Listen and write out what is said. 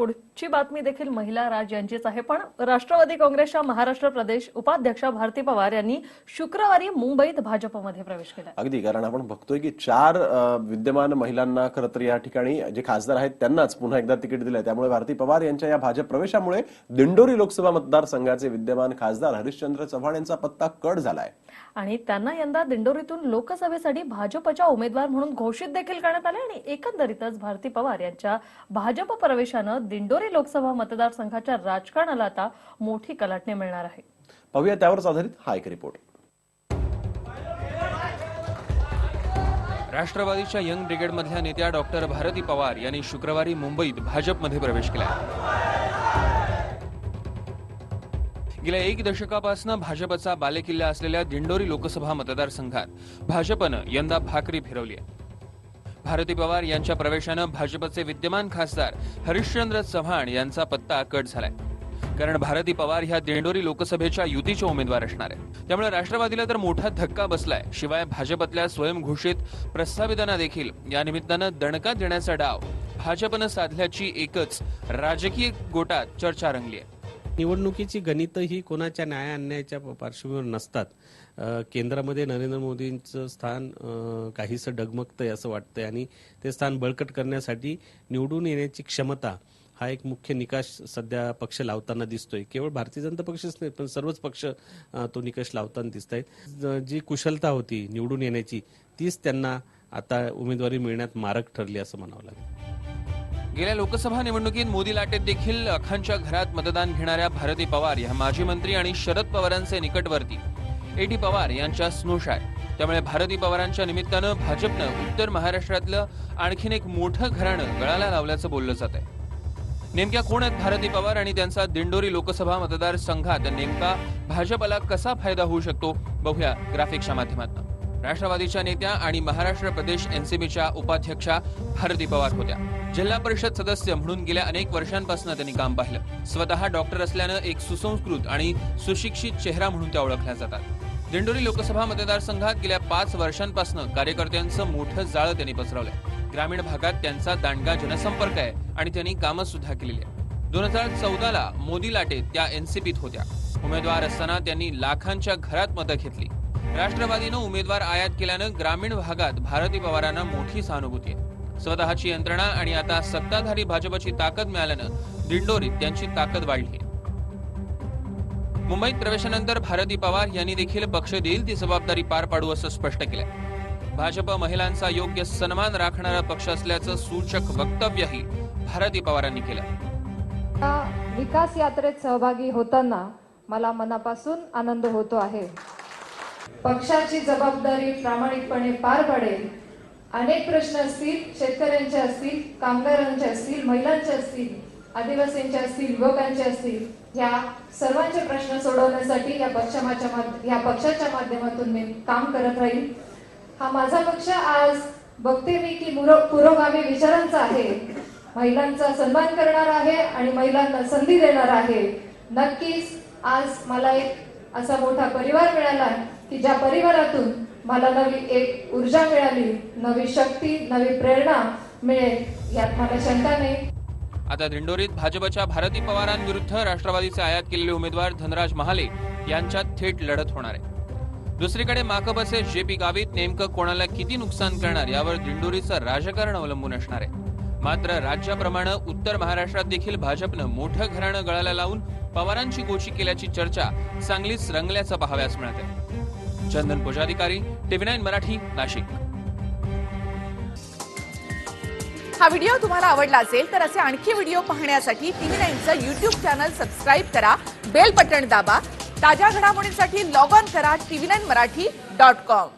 पुढची बातमी देखील महिला राज यांचीच आहे. पण राष्ट्रवादी काँग्रेसच्या महाराष्ट्र प्रदेश उपाध्यक्षा भारती पवार यांनी शुक्रवारी मुंबईत भाजपमध्ये प्रवेश केला. अगदी कारण आपण बघतोय की चार विद्यमान महिलांना खरं तर या ठिकाणी जे खासदार आहेत त्यांनाच पुन्हा एकदा तिकीट दिलंय. त्यामुळे भारती पवार यांच्या या भाजप प्रवेशामुळे दिंडोरी लोकसभा मतदारसंघाचे विद्यमान खासदार हरिश्चंद्र चव्हाण यांचा पत्ता कट झालाय. आणि त्यांना यंदा दिंडोरीतून लोकसभेसाठी भाजपच्या उमेदवार म्हणून घोषित देखील करण्यात आले आणि एकंदरीतच भारती पवार यांच्या भाजप प्रवेशानं दिंडोरी लोकसभा मतदारसंघाच्या राजकारणाला आता मोठी कलाटणी मिळणार आहे. पाहूया त्यावरच आधारित हा एक रिपोर्ट. राष्ट्रवादीच्या यंग ब्रिगेडमधल्या नेत्या डॉक्टर भारती पवार यांनी शुक्रवारी मुंबईत भाजपमध्ये प्रवेश केला. गेल्या एक दशकापासून भाजपचा बालेकिल्ला असलेल्या दिंडोरी लोकसभा मतदारसंघात भाजपनं यंदा भाकरी फिरवली आहे. भारती पवार यांच्या प्रवेशानं भाजपचे विद्यमान खासदार हरिश्चंद्र चव्हाण यांचा पत्ता कट झालाय. कारण भारती पवार ह्या दिंडोरी लोकसभेच्या युतीच्या उमेदवार असणार आहे त्यामुळे राष्ट्रवादीला तर मोठा धक्का बसलाय. शिवाय भाजपतल्या स्वयंघोषित प्रस्तावितांना देखील या निमित्तानं दणका देण्याचा डाव भाजपनं साधल्याची एकच राजकीय गोटात चर्चा रंगली आहे. निवडणुकीची गणितं ही कोणाच्या न्याय अन्यायाच्या पार्श्वभूमीवर नसतात. केंद्रामध्ये नरेंद्र मोदींचं स्थान काहीसं डगमगतंय असं वाटतंय आणि ते स्थान बळकट करण्यासाठी निवडून येण्याची क्षमता हा एक मुख्य निकाष सध्या पक्ष लावताना दिसतोय. केवळ भारतीय जनता पक्षच नाही पण सर्वच पक्ष तो निकष लावताना दिसत आहेत जी कुशलता होती निवडून येण्याची तीच त्यांना आता उमेदवारी मिळण्यात मारक ठरली असं म्हणावं लागेल. गेल्या लोकसभा निवडणुकीत मोदी लाटेत देखील अखांच्या घरात मतदान घेणाऱ्या भारती पवार या माजी मंत्री आणि शरद पवारांचे निकटवर्ती. ए डी पवार यांच्या स्नुष आहे त्यामुळे भारती पवारांच्या निमित्तानं भाजपनं उत्तर महाराष्ट्रातलं आणखीन एक मोठं घराणं गळाला लावल्याचं बोललं जात आहे. नेमक्या कोण आहेत भारती पवार आणि त्यांचा दिंडोरी लोकसभा मतदारसंघात नेमका भाजपला कसा फायदा होऊ शकतो? बघूया ग्राफिक्सच्या माध्यमातून. राष्ट्रवादीच्या नेत्या आणि महाराष्ट्र प्रदेश एनसीबीच्या उपाध्यक्षा भारती पवार होत्या. जिल्हा परिषद सदस्य म्हणून गेल्या अनेक वर्षांपासून त्यांनी काम पाहिलं. स्वतः डॉक्टर असल्यानं एक सुसंस्कृत आणि सुशिक्षित चेहरा म्हणून त्या ओळखल्या जातात. दिंडोरी लोकसभा मतदारसंघात गेल्या पाच वर्षांपासून कार्यकर्त्यांचं मोठं जाळं त्यांनी पसरवलंय. ग्रामीण भागात त्यांचा दांडगा जनसंपर्क आहे आणि त्यांनी कामं सुद्धा केलेली आहे दोन हजार चौदाला मोदी लाटे त्या एनसीपीत होत्या. उमेदवार असताना त्यांनी लाखांच्या घरात मतं घेतली. राष्ट्रवादीनं उमेदवार आयात केल्यानं ग्रामीण भागात भारती पवारांना मोठी सहानुभूती आहे. स्वतःची यंत्रणा आणि आता सत्ताधारी भाजपची ताकद मिळाल्यानं दिंडोरीत त्यांची ताकद वाढली. आहे मुंबईत प्रवेशानंतर भारती पवार यांनी देखील पक्ष देईल ती जबाबदारी पार पाडू असं स्पष्ट केलंय. भाजप महिलांचा योग्य सन्मान राखणारा पक्ष असल्याचं सूचक वक्तव्यही भारती पवारांनी केलं. विकास यात्रेत सहभागी होताना मला मनापासून आनंद होतो आहे. पक्षाची जबाबदारी प्रामाणिकपणे पार पाडेल. अनेक प्रश्न असतील शेतकऱ्यांचे असतील कामगारांचे असतील महिलांचे असतील आदिवासींचे असतील युवकांचे असतील या सर्वांचे प्रश्न सोडवण्यासाठी या पक्षाच्या या पक्षाच्या माध्यमातून मी काम करत राहील हा माझा पक्ष आज बघते मी की पुरोगामी विचारांचा आहे. महिलांचा सन्मान करणार आहे आणि महिलांना संधी देणार आहे. नक्कीच आज मला एक असा मोठा परिवार मिळाला की ज्या परिवारातून मला नवी एक ऊर्जा मिळाली नवी शक्ती नवी प्रेरणा मिळेल यात मला शंका नाही आता दिंडोरीत भाजपच्या भारती पवारांविरुद्ध राष्ट्रवादीचे आयात केलेले उमेदवार धनराज महाले यांच्यात थेट लढत होणार आहे. दुसरीकडे माकबसे जे पी गावित नेमकं कोणाला किती नुकसान करणार यावर दिंडोरीचं राजकारण अवलंबून असणार आहे. मात्र राज्याप्रमाणे उत्तर महाराष्ट्रात देखील भाजपनं मोठं घराणं गळाला लावून पवारांची गोची केल्याची चर्चा चांगलीच रंगल्याचं पाहाव्यास मिळत. आहे चंदन पूजाधिकारी टीव्ही नाईन मराठी नाशिक. हा व्हिडिओ तुम्हाला आवडला असेल तर असे आणखी व्हिडिओ पाहण्यासाठी टीव्ही नाईनचं युट्यूब चॅनल सबस्क्राईब करा बेल बटन दाबा ताज्या घडामोडींसाठी लॉग ऑन करा TV nine Marathi dot com.